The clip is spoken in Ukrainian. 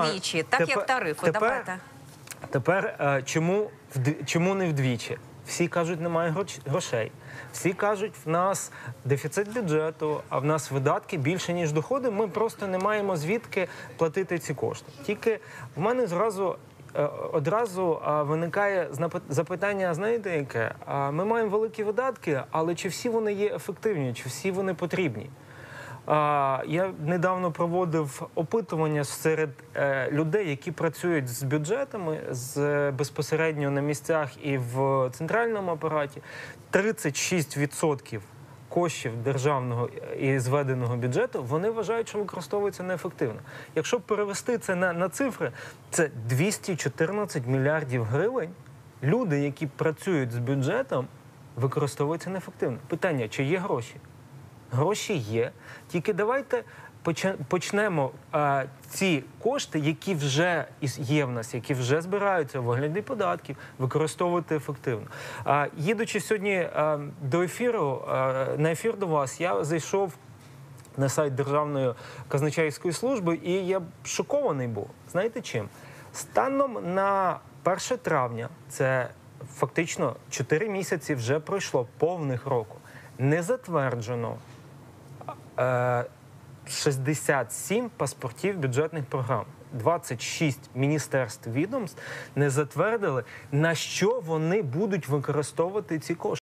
Двічі, так як Тепер- тарифи. тепер- Давайте. Тепер е, чому чому не вдвічі? Всі кажуть, немає грошей. Всі кажуть, в нас дефіцит бюджету, а в нас видатки більше ніж доходи. Ми просто не маємо звідки платити ці кошти. Тільки в мене зразу. е, Одразу виникає запитання, знаєте, яке? Ми маємо великі видатки, але чи всі вони є ефективні, чи всі вони потрібні? Я недавно проводив опитування серед е, людей, які працюють з бюджетами з е, безпосередньо на місцях і в центральному апараті. 36% коштів державного і зведеного бюджету вони вважають, що використовуються неефективно. Якщо перевести це на, на цифри, це 214 мільярдів гривень. Люди, які працюють з бюджетом, використовуються неефективно. Питання: чи є гроші? Гроші є. Тільки давайте почнемо а, ці кошти, які вже є в нас, які вже збираються в вигляді податків, використовувати ефективно. А, їдучи сьогодні а, до ефіру, а, на ефір до вас, я зайшов на сайт Державної казначейської служби, і я шокований був. Знаєте чим? Станом на 1 травня, це фактично 4 місяці вже пройшло повних року. Не затверджено е, 67 паспортів бюджетних програм. 26 міністерств відомств не затвердили, на що вони будуть використовувати ці кошти.